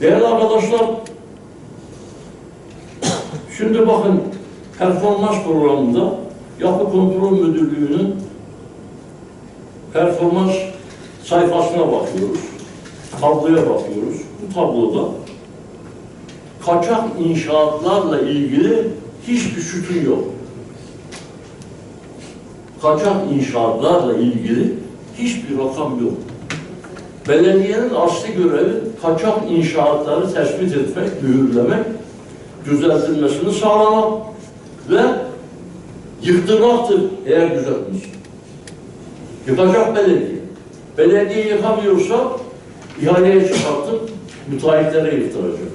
Değerli arkadaşlar, şimdi bakın performans programında Yapı Kontrol Müdürlüğü'nün performans sayfasına bakıyoruz. Tabloya bakıyoruz. Bu tabloda kaçak inşaatlarla ilgili hiçbir sütun yok. Kaçak inşaatlarla ilgili hiçbir rakam yok. Belediyenin asli görevi kaçak inşaatları tespit etmek, mühürlemek, düzeltilmesini sağlamak ve yıktırmaktır eğer düzeltmişse. Yıkacak belediye. Belediye yıkamıyorsa ihaleye çıkartıp müteahhitlere yıktıracak.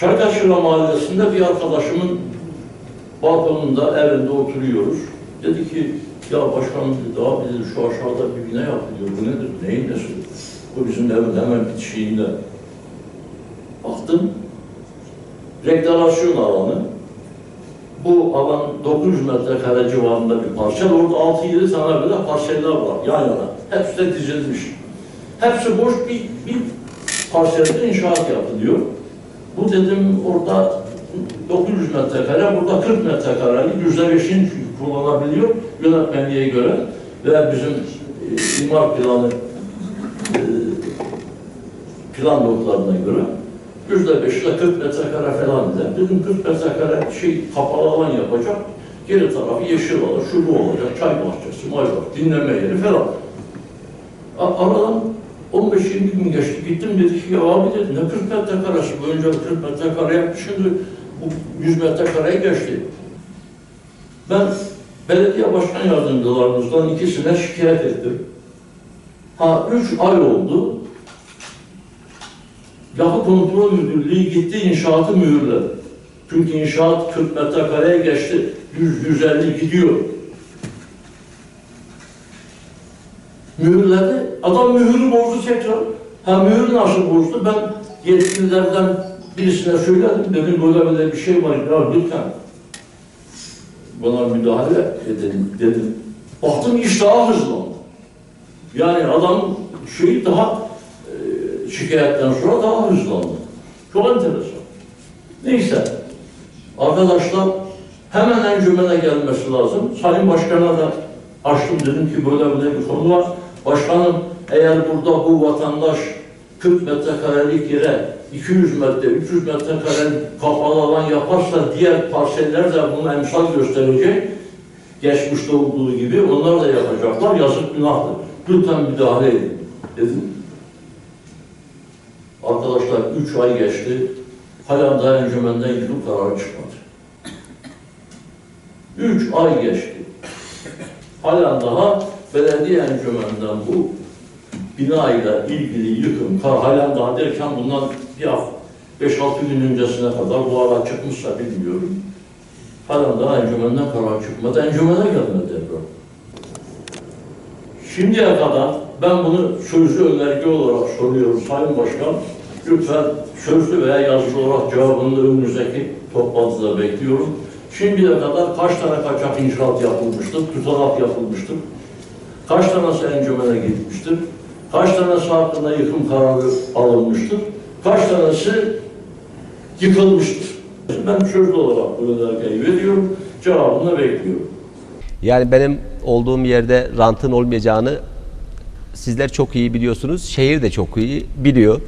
Çaytaşıra Mahallesi'nde bir arkadaşımın balkonunda, evinde oturuyoruz. Dedi ki, ya başkanım dedi, abi dedi, şu aşağıda bir bina yapılıyor. Bu nedir? Neyin nesi? Bu bizim evin hemen bitişiğinde. Baktım, reklamasyon alanı. Bu alan 900 metrekare civarında bir parsel. Orada 6-7 tane böyle parseller var yan yana. Hepsi de dizilmiş. Hepsi boş bir, bir parselde inşaat yapılıyor. Bu dedim orada 900 metrekare, burada 40 metrekarelik yüzde beşini kullanabiliyor yönetmenliğe göre ve bizim e, imar planı e, plan notlarına göre yüzde beş ile 40 metrekare falan der. Dedim 40 metrekare şey kapalı alan yapacak. Geri tarafı yeşil alan, şu bu olacak, çay bahçesi, may bahçesi, dinleme yeri falan. Aradan 15-20 gün geçti. Gittim dedi ki ya abi dedi ne 40 metrekaresi bu önce 40 metrekare yaptı şimdi bu 100 metrekareye geçti. Ben belediye başkan yardımcılarımızdan ikisine şikayet ettim. Ha 3 ay oldu. Yapı Kontrol Müdürlüğü gitti inşaatı mühürledi. Çünkü inşaat 40 metrekareye geçti. 100-150 gidiyor. mühürledi. Adam mühürü bozdu tekrar. Ha mühür nasıl bozdu? Ben yetkililerden birisine söyledim. Dedim böyle böyle bir şey var. Ya lütfen buna müdahale edin dedim. Baktım iş daha hızlandı. Yani adam şeyi daha şikayetten sonra daha hızlandı. Çok enteresan. Neyse. Arkadaşlar hemen encümene gelmesi lazım. Sayın Başkan'a da açtım dedim ki böyle böyle bir konu var. Başkanım eğer burada bu vatandaş 40 metrekarelik yere 200 metre, 300 metrekarelik kapalı alan yaparsa diğer parseller de buna emsal gösterecek. Geçmişte olduğu gibi onlar da yapacaklar. Yazık günahtır. Lütfen müdahale edin dedim. Arkadaşlar 3 ay geçti. Hala daha encümenden yürü kararı çıkmadı. 3 ay geçti. Hala daha belediye encümenden bu binayla ilgili yıkım, kar hala daha derken bundan bir hafta, 5-6 gün öncesine kadar bu ara çıkmışsa bilmiyorum. Hala daha encümenden karar çıkmadı. Encümene gelmedi devre. Şimdiye kadar ben bunu sözlü önerge olarak soruyorum Sayın Başkan. Lütfen sözlü veya yazılı olarak cevabını önümüzdeki toplantıda bekliyorum. Şimdiye kadar kaç tane kaçak inşaat yapılmıştır, tutanak yapılmıştır, kaç tanesi encümene gitmiştir, kaç tanesi hakkında yıkım kararı alınmıştır, kaç tanesi yıkılmıştır. Ben sözlü olarak bu önergeyi veriyorum, cevabını bekliyorum. Yani benim olduğum yerde rantın olmayacağını sizler çok iyi biliyorsunuz. Şehir de çok iyi biliyor.